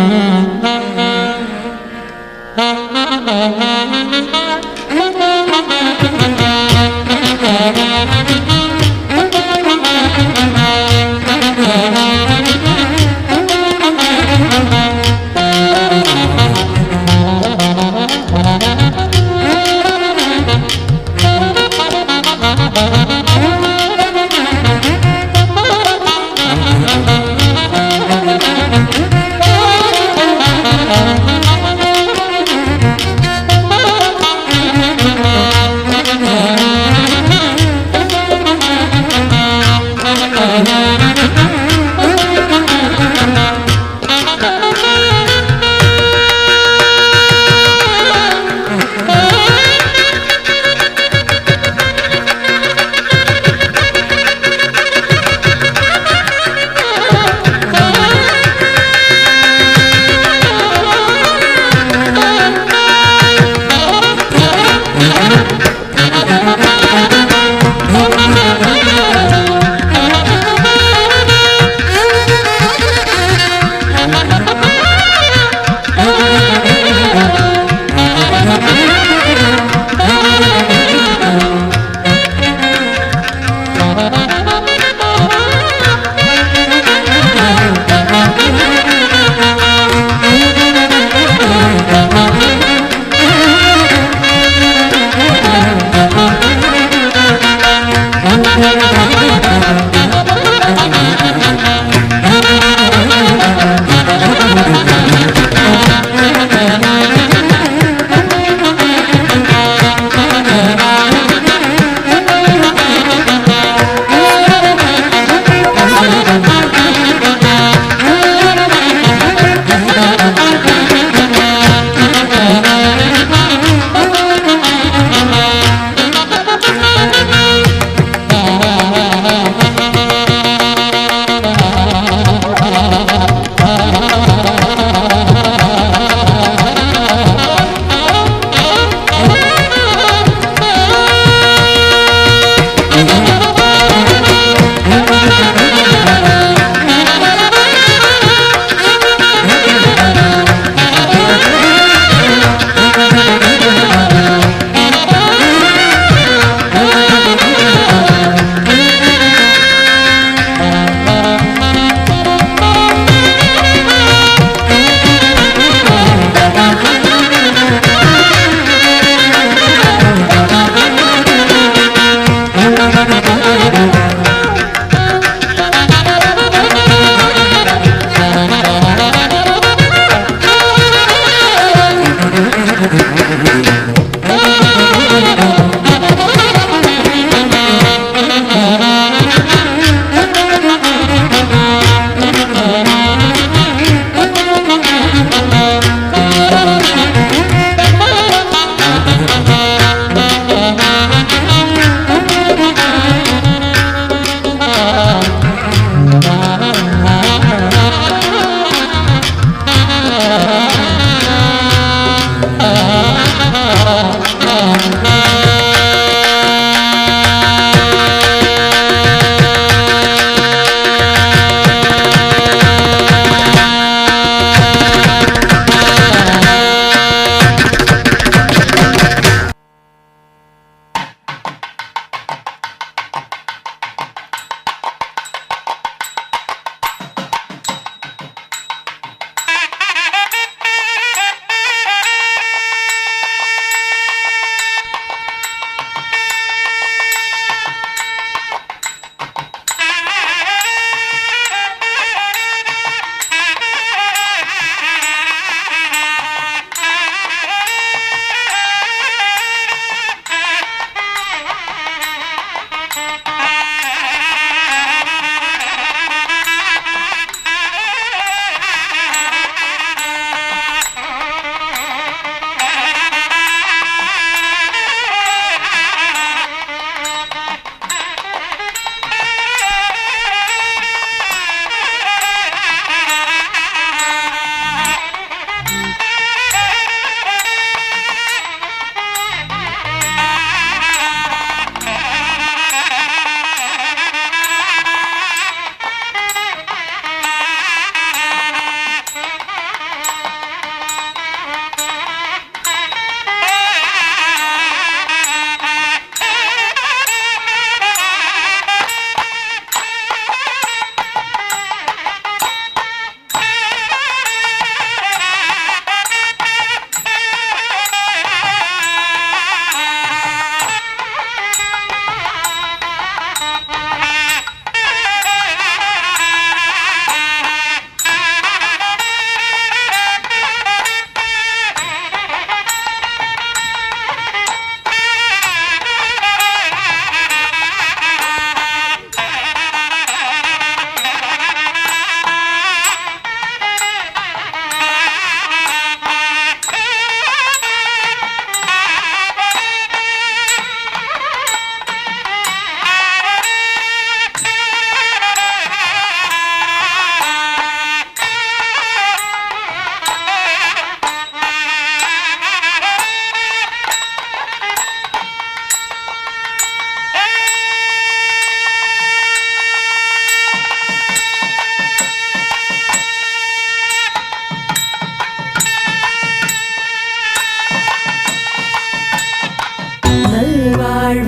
Mm-hmm.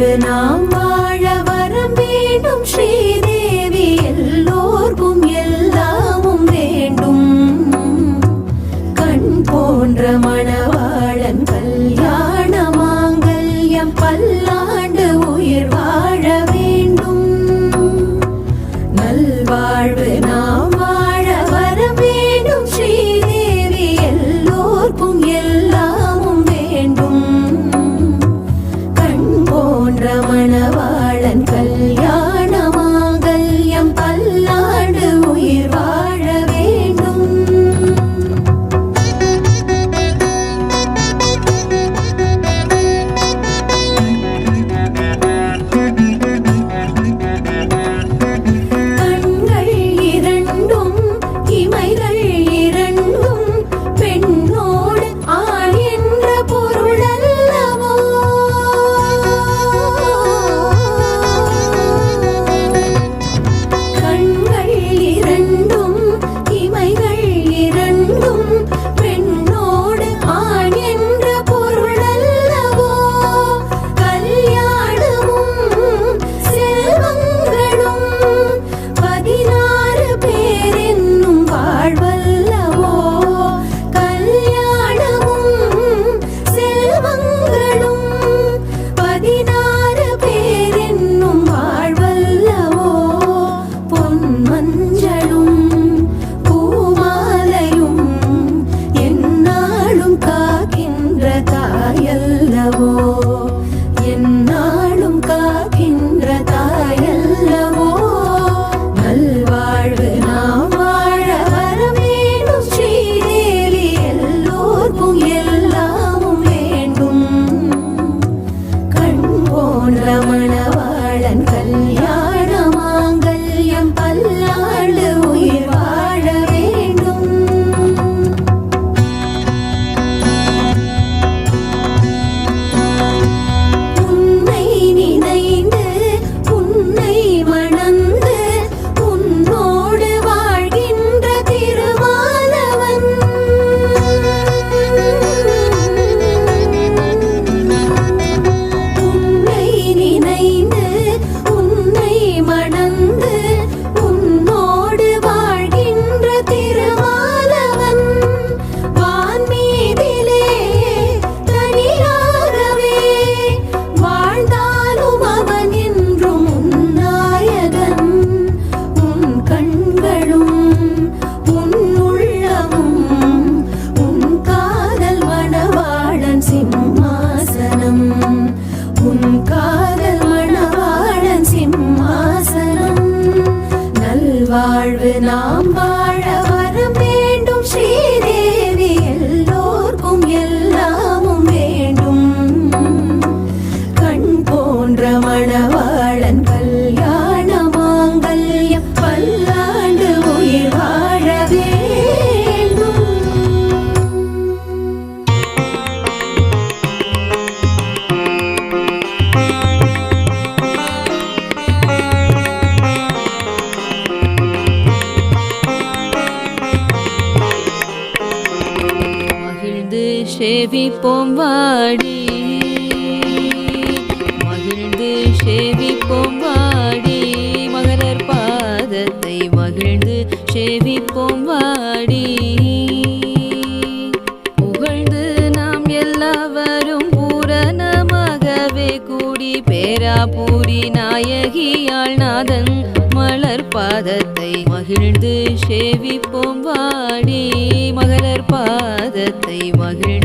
நல்வாழ்வு நாம் வாழ வர வேண்டும் ஸ்ரீ சேவிப்போம் வாடி. மகிழ்ந்து சேவிப்போம் வாடி. மகரர் பாதத்தை மகிழ்ந்து சேவிப்போம் வாடி. புகழ்ந்து நாம் எல்லாவரும் பூரணமாகவே கூடி பேராபூரி நாயகியாள் நாதன் மலர் பாதத்தை மகிழ்ந்து சேவிப்போம் வாடி. மகளர் பாதத்தை மகிழ்ந்து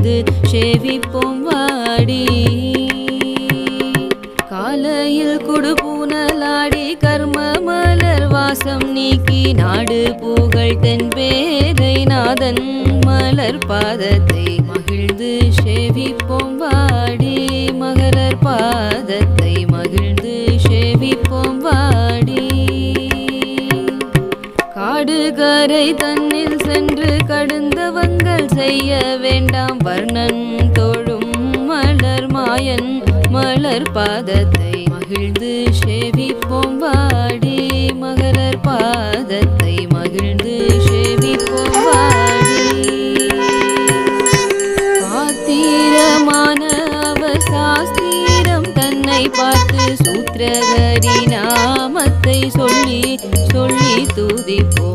சேவிப்போம் வாடி. காலையில் குடுபூனலாடி கர்ம மலர் வாசம் நீக்கி நாடு புகழ் தென்பேரை நாதன் மலர் பாதத்தை மகிழ்ந்து சேவிப்போம் வாடி. மகரர் பாதத்தை மகிழ்ந்து சேவிப்போம் வாடி. காடுகரை தன்னில் சென்று கடந்து செய்ய வேண்டாம். வர்ணன் தோழும் மலர் மாயன் மலர் பாதத்தை மகிழ்ந்து சேவிப்போம். வாடி மகலர் பாதத்தை மகிழ்ந்து சேவிப்போம். வாடி. ஆத்திரமான அவர் சாஸ்திரம் தன்னை பார்த்து சூத்திரகரி நாமத்தை சொல்லி சொல்லி துதிப்போம்.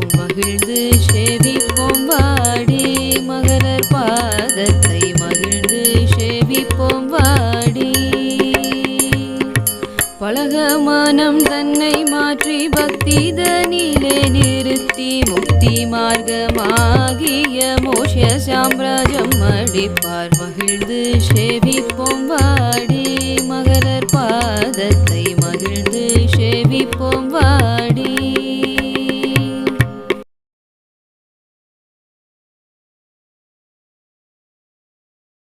மனம் தன்னை மாற்றி பக்தி தனிலே நிறுத்தி முக்தி மார்க்கமாகிய மோஷ சாம்ராஜ்யம் அடிப்பார். மகிழ்ந்து சேவிப்போம் வாடி.